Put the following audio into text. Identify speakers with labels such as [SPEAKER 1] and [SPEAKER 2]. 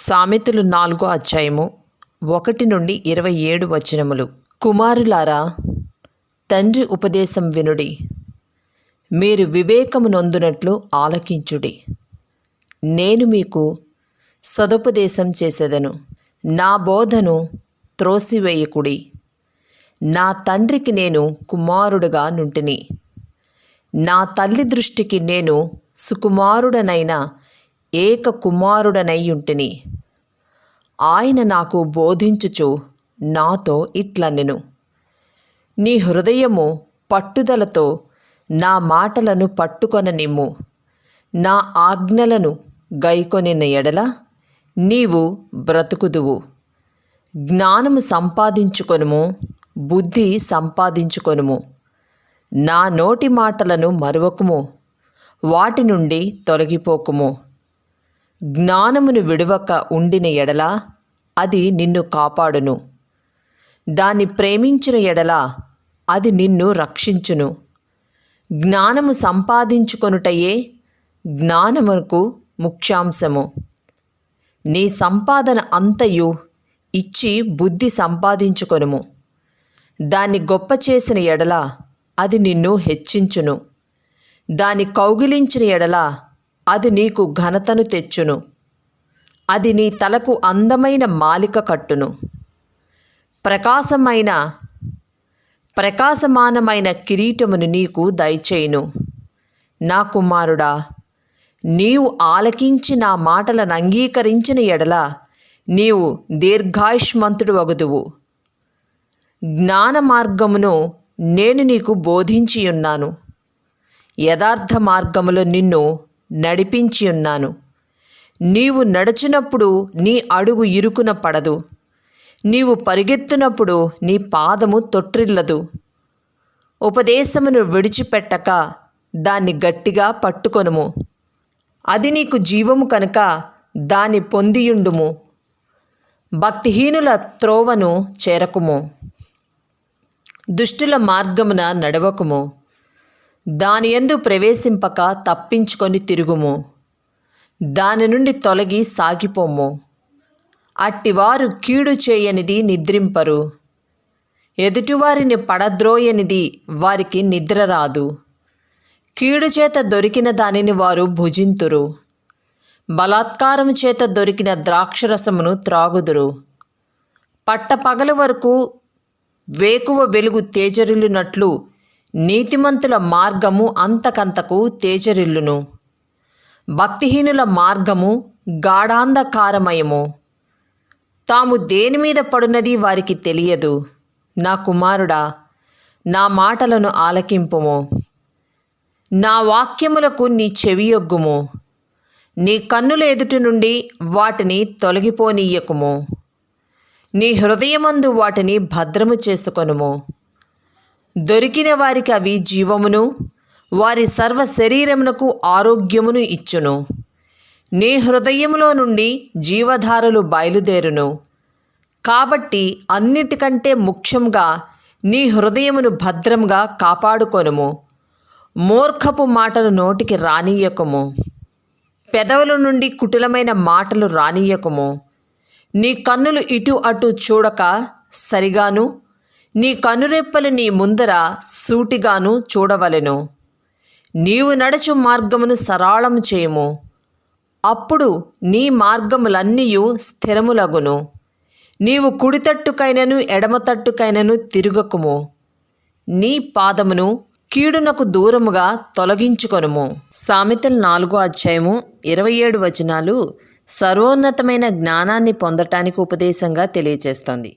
[SPEAKER 1] సామెతలు నాలుగో అధ్యాయము ఒకటి నుండి ఇరవై ఏడు వచనములు. కుమారులారా తండ్రి ఉపదేశం వినుడి. మీరు వివేకము నొందునట్లు ఆలకించుడి. నేను మీకు సదుపదేశం చేసేదను. నా బోధను త్రోసివేయకుడి. నా తండ్రికి నేను కుమారుడుగా నుంటిని. నా తల్లి దృష్టికి నేను సుకుమారుడనైన ఏక కుమారుడనయ్యుంటిని ఆయన నాకు బోధించుచు నాతో ఇట్లనెను. నీ హృదయము పట్టుదలతో నా మాటలను పట్టుకొననిమ్ము. నా ఆజ్ఞలను గైకొనిన ఎడల నీవు బ్రతుకుదువు. జ్ఞానము సంపాదించుకొనుము బుద్ధి సంపాదించుకొనుము. నా నోటి మాటలను మరువకుము వాటి నుండి తొలగిపోకుము. జ్ఞానమును విడువక ఉండిన ఎడల అది నిన్ను కాపాడును. దాన్ని ప్రేమించిన ఎడల అది నిన్ను రక్షించును. జ్ఞానము సంపాదించుకొనుటయే జ్ఞానమునకు ముఖ్యాంశము. నీ సంపాదన అంతయు ఇచ్చి బుద్ధి సంపాదించుకొనుము. దాన్ని గొప్ప చేసిన ఎడల అది నిన్ను హెచ్చించును. దాన్ని కౌగిలించిన ఎడల అది నీకు ఘనతను తెచ్చును. అది నీ తలకు అందమైన మాలిక కట్టును. ప్రకాశమైన ప్రకాశమానమైన కిరీటమును నీకు దయచేయును. నా కుమారుడా నీవు ఆలకించి నా మాటలను అంగీకరించిన ఎడల నీవు దీర్ఘాయుష్మంతుడు వగుదువు. జ్ఞాన మార్గమును నేను నీకు బోధించియున్నాను. యథార్థ మార్గములో నిన్ను నడిపించి ఉన్నాను. నీవు నడిచినప్పుడు నీ అడుగు ఇరుకున పడదు. నీవు పరిగెత్తునప్పుడు నీ పాదము తొట్టిల్లదు. ఉపదేశమును విడిచిపెట్టక దాన్ని గట్టిగా పట్టుకొనుము. అది నీకు జీవము కనుక దాని పొందియుండుము. భక్తిహీనుల త్రోవను చేరకుము. దుష్టుల మార్గమున నడవకుము. దాని యందు ప్రవేశింపక తప్పించుకొని తిరుగుము. దాని నుండి తొలగి సాగిపోము. అట్టివారు కీడు చేయనిది నిద్రింపరు. ఎదుటివారిని పడద్రోయనిది వారికి నిద్ర రాదు. కీడు చేత దొరికిన దానిని వారు భుజింతురు. బలాత్కారం చేత దొరికిన ద్రాక్షరసమును త్రాగుదురు. పట్టపగల వరకు వేకువ వెలుగు తేజరులునట్లు నీతిమంతుల మార్గము అంతకంతకు తేజరిల్లును. భక్తిహీనుల మార్గము గాఢాంధకారమయము. తాము దేని మీద పడున్నది వారికి తెలియదు. నా కుమారుడా నా మాటలను ఆలకింపుము. నా వాక్యములకు నీ చెవియొగ్గుము. నీ కన్నుల ఎదుటి నుండి వాటిని తొలగిపోనీయకుము. నీ హృదయమందు వాటిని భద్రము చేసుకొనుము. దొరికిన వారికి అవి జీవమును వారి సర్వ శరీరమునకు ఆరోగ్యమును ఇచ్చును. నీ హృదయములో నుండి జీవధారలు బయలుదేరును. కాబట్టి అన్నిటికంటే ముఖ్యంగా నీ హృదయమును భద్రంగా కాపాడుకొనుము. మూర్ఖపు మాటలు నోటికి రానియకము పెదవుల నుండి కుటిలమైన మాటలు రానియకము నీ కన్నులు ఇటు అటు చూడక సరిగాను నీ కనురెప్పలు నీ ముందర సూటిగాను చూడవలెను. నీవు నడచు మార్గమును సరళము చేయము. అప్పుడు నీ మార్గములన్నీయు స్థిరములగును. నీవు కుడితట్టుకైనను ఎడమతట్టుకైనను తిరుగకుము. నీ పాదమును కీడునకు దూరముగా తొలగించుకొనుము. సామెతలు నాలుగో అధ్యాయము ఇరవై ఏడు వచనాలు సర్వోన్నతమైన జ్ఞానాన్ని పొందటానికి ఉపదేశంగా తెలియజేస్తోంది